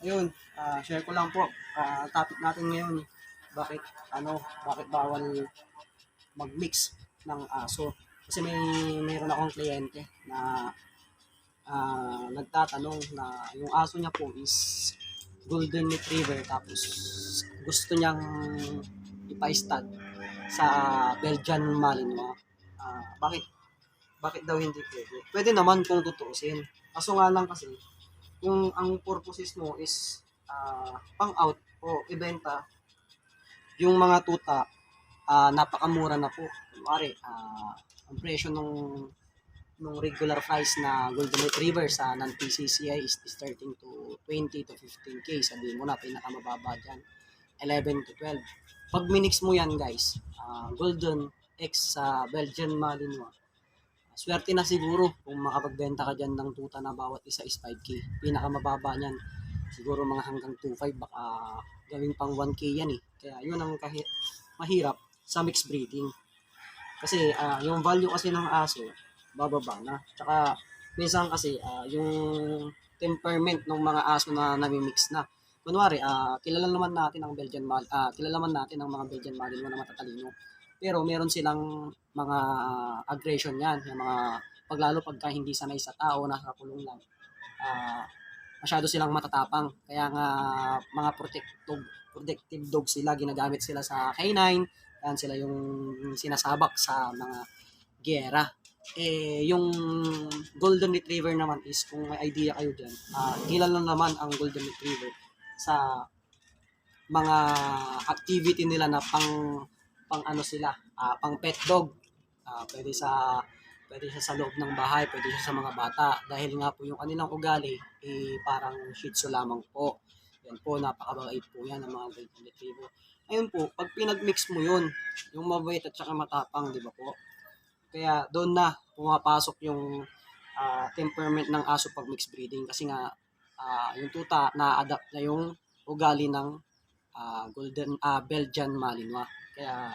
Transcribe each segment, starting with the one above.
ayun, ah, share ko lang po. Ah, topic natin ngayon, bakit, ano, bakit bawal mag-mix ng aso. Kasi may mayroon akong kliyente na ah, nagtatanong na yung aso niya po is golden retriever tapos gusto niyang ipa-stud sa Belgian Malinois. Ah, bakit? Bakit daw hindi pwede? Pwede naman kung tutuusin. Kaso nga lang kasi, yung ang purposes mo is ah, pang out o ibenta yung mga tuta ah, napakamura na po. Kunwari, ah, ang presyo nung nung regular price na golden retriever sa non-PCCI is starting to 20 to 15k. Sabihin mo na, pinakamababa dyan. 11 to 12. Pag minix mo yan guys, ah, golden X sa Belgian Malinois, swerte na siguro kung makapagbenta ka dyan ng tuta na bawat isa is 5k. Pinakamababa niyan, siguro mga hanggang 2.5, baka gawing pang 1k yan eh. Kaya yun ang kahi- mahirap sa mixed breeding. Kasi ah, yung value kasi ng aso, bababa na. Tsaka minsan kasi ah, yung temperament ng mga aso na nami-mix na. Kunwari, ah, kilala naman natin ang Belgian Mal, ah, kilala naman natin ang mga Belgian Malinois na matatalino. Pero meron silang mga aggression yan, yung mga paglalo pagka hindi sanay sa tao, nasa kulong lang. Ah, masyado silang matatapang. Kaya nga mga protective, protective dog sila, ginagamit sila sa canine, yan sila yung sinasabak sa mga gera. Eh, yung Golden Retriever naman is, kung may idea kayo dyan, ah kilala naman ang Golden Retriever sa mga activity nila na pang pang ano sila, ah, pang pet dog. Ah, pwede sa pwede siya sa loob ng bahay, pwede siya sa mga bata dahil nga po yung kanilang ugali eh parang shih tzu lamang po. Yan po, napakabait po yan ng mga Golden Retriever. Ayun po, pag pinag-mix mo yun, yung mabait at saka matapang, di ba po? Kaya doon na pumapasok yung ah, temperament ng aso pag mixed breeding kasi nga ah, yung tuta na-adapt na yung ugali ng ah, golden ah, Belgian Malinois. Kaya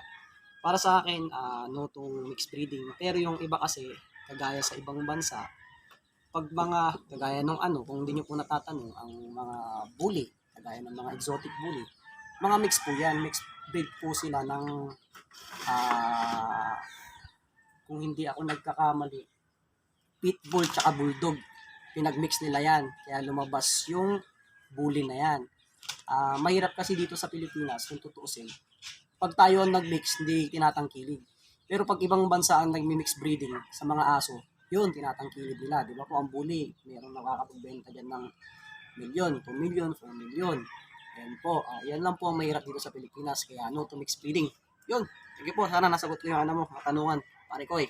para sa akin ah, no to mixed breeding. Pero yung iba kasi kagaya sa ibang bansa pag mga kagaya nung ano kung hindi niyo po natatanong ang mga bully kagaya ng mga exotic bully mga mix po yan mixed breed po sila ng ah kung hindi ako nagkakamali, pitbull tsaka bulldog. Pinagmix nila yan. Kaya lumabas yung bully na yan. Ah, mahirap kasi dito sa Pilipinas, kung tutuusin. Pag tayo ang nagmix, hindi tinatangkilig. Pero pag ibang bansa ang nagmi-mix breeding sa mga aso, yun, tinatangkilig nila. Di ba po, ang bully, mayroong nakakapagbenta dyan ng milyon, 2 milyon, 4 milyon. Yan po, ah, yan lang po ang mahirap dito sa Pilipinas. Kaya no to mix breeding. Yun, sige po, sana nasagot ko yung ano mo, katanungan. Pare ko eh.